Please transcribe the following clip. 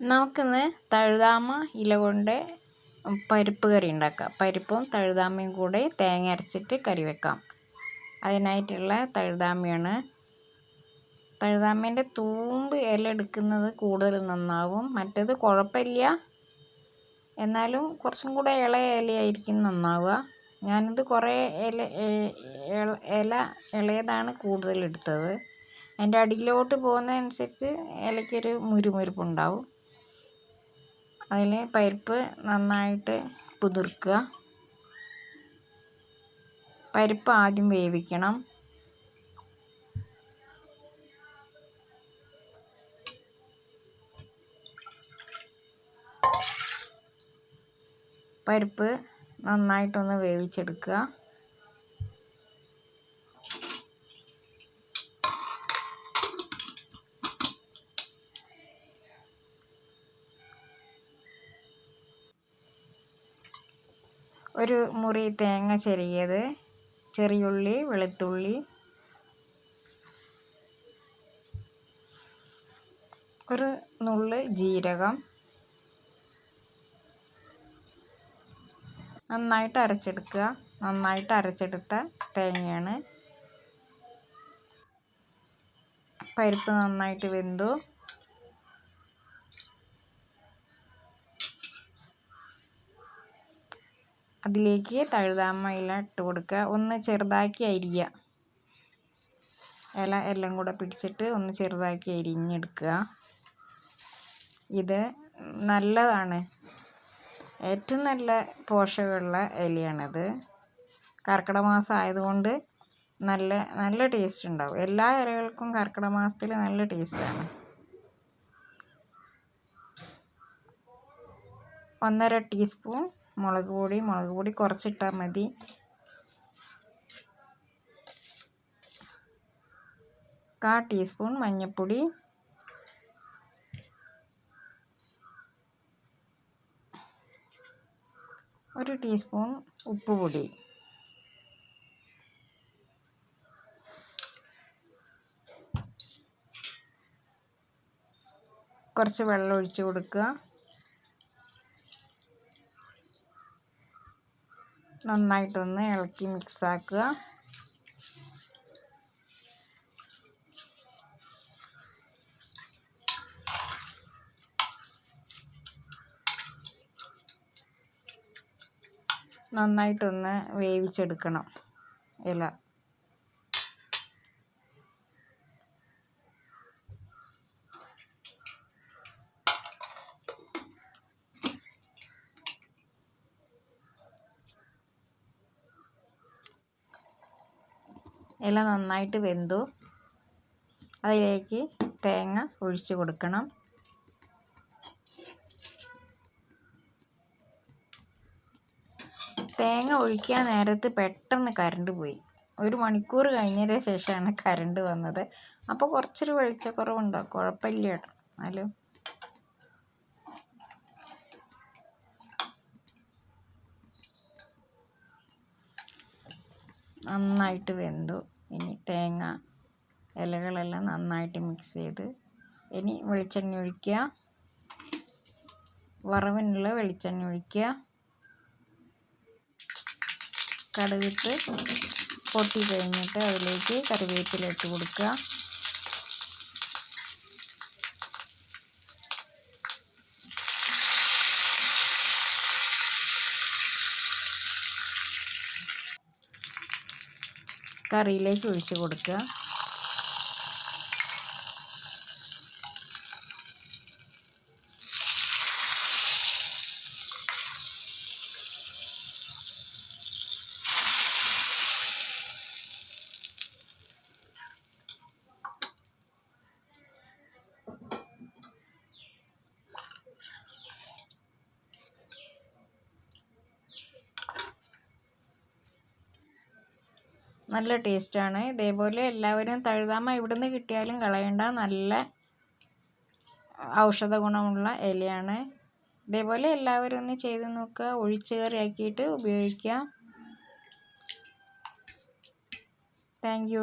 നമുക്കിന്ന് തഴുതാമ ഇല കൊണ്ട് പരിപ്പ് കറി ഉണ്ടാക്കാം. പരിപ്പും തഴുതാമയും കൂടെ തേങ്ങ അരച്ചിട്ട് കറി വെക്കാം. അതിനായിട്ടുള്ള തഴുതാമയാണ്. തഴുതാമേന്റെ തൂമ്പ് ഇല എടുക്കുന്നത് കൂടുതൽ നന്നാവും. മറ്റേത് കുഴപ്പമില്ല. എന്നാലും കുറച്ചും കൂടെ ഇളയ ഇലയായിരിക്കും നന്നാവുക. ഞാനിത് കുറേ ഇല ഇല ഇളയതാണ് കൂടുതൽ എടുത്തത്. അതിന്റെ അടിയിലോട്ട് പോകുന്നതനുസരിച്ച് ഇലയ്ക്കൊരു മുരുമുരുപ്പുണ്ടാവും. അതിൽ പരിപ്പ് നന്നായിട്ട് കുതിർക്കുക പരിപ്പ് ആദ്യം വേവിക്കണം. പരിപ്പ് നന്നായിട്ടൊന്ന് വേവിച്ചെടുക്കുക. ഒരു മുറി തേങ്ങ ചെറിയത് ചെറിയുള്ളി വെളുത്തുള്ളി ഒരു നുള്ള് ജീരകം നന്നായിട്ട് അരച്ചെടുക്കുക. നന്നായിട്ട് അരച്ചെടുത്ത തേങ്ങയാണ്. പരിപ്പ് നന്നായിട്ട് വെന്തു. അതിലേക്ക് തഴുതാമ ഇല ഇട്ട് കൊടുക്കുക. ഒന്ന് ചെറുതാക്കി അരിയുക ഇല എല്ലാം കൂടെ പിടിച്ചിട്ട് ഒന്ന് ചെറുതാക്കി അരിഞ്ഞെടുക്കുക. ഇത് നല്ലതാണ്. ഏറ്റവും നല്ല പോഷകമുള്ള ഇലയാണിത്. കർക്കിടക മാസം ആയതുകൊണ്ട് നല്ല നല്ല ടേസ്റ്റ് ഉണ്ടാവും. എല്ലാ ഇലകൾക്കും കർക്കിടക മാസത്തിൽ നല്ല ടേസ്റ്റാണ് ഒന്നര ടീസ്പൂൺ മുളക് പൊടി മുളക് പൊടി കുറച്ചിട്ടാൽ മതി. കാ ടീസ്പൂൺ മഞ്ഞൾപ്പൊടി ഒരു ടീസ്പൂൺ ഉപ്പുപൊടി. കുറച്ച് വെള്ളം ഒഴിച്ച് കൊടുക്കുക. നന്നായിട്ടൊന്ന് ഇളക്കി മിക്സാക്കുക നന്നായിട്ടൊന്ന് വേവിച്ചെടുക്കണം ഇല. ഇല നന്നായിട്ട് വെന്തു. അതിലേക്ക് തേങ്ങ ഒഴിച്ചു കൊടുക്കണം. തേങ്ങ ഒഴിക്കാൻ നേരത്ത് പെട്ടെന്ന് കറണ്ട് പോയി. ഒരു മണിക്കൂർ കഴിഞ്ഞതിന് ശേഷമാണ് കറണ്ട് വന്നത്. അപ്പോൾ കുറച്ചൊരു വെളിച്ചക്കുറവുണ്ടോ? കുഴപ്പമില്ല കേട്ടോ. എന്നാലും നന്നായിട്ട് വെന്തു. ഇനി തേങ്ങ ഇലകളെല്ലാം നന്നായിട്ട് മിക്സ് ചെയ്ത് ഇനി വെളിച്ചെണ്ണ ഒഴിക്കുക. വറവിനുള്ള വെളിച്ചെണ്ണ ഒഴിക്കുക. കടുകിട്ട് പൊട്ടി കഴിഞ്ഞിട്ട് അതിലേക്ക് കറിവേപ്പില ഇട്ട് കൊടുക്കുക. കറിയിലേക്ക് ഒഴിച്ച് കൊടുക്കുക. നല്ല ടേസ്റ്റാണ്. ഇതേപോലെ എല്ലാവരും തഴുതാമ എവിടുന്ന് കിട്ടിയാലും കളയണ്ട. നല്ല ഔഷധ ഗുണമുള്ള ഇലയാണ്. ഇതേപോലെ എല്ലാവരും ഒന്ന് ചെയ്ത് നോക്കുക. ഒഴിച്ചുകറിയാക്കിയിട്ട് ഉപയോഗിക്കുക താങ്ക്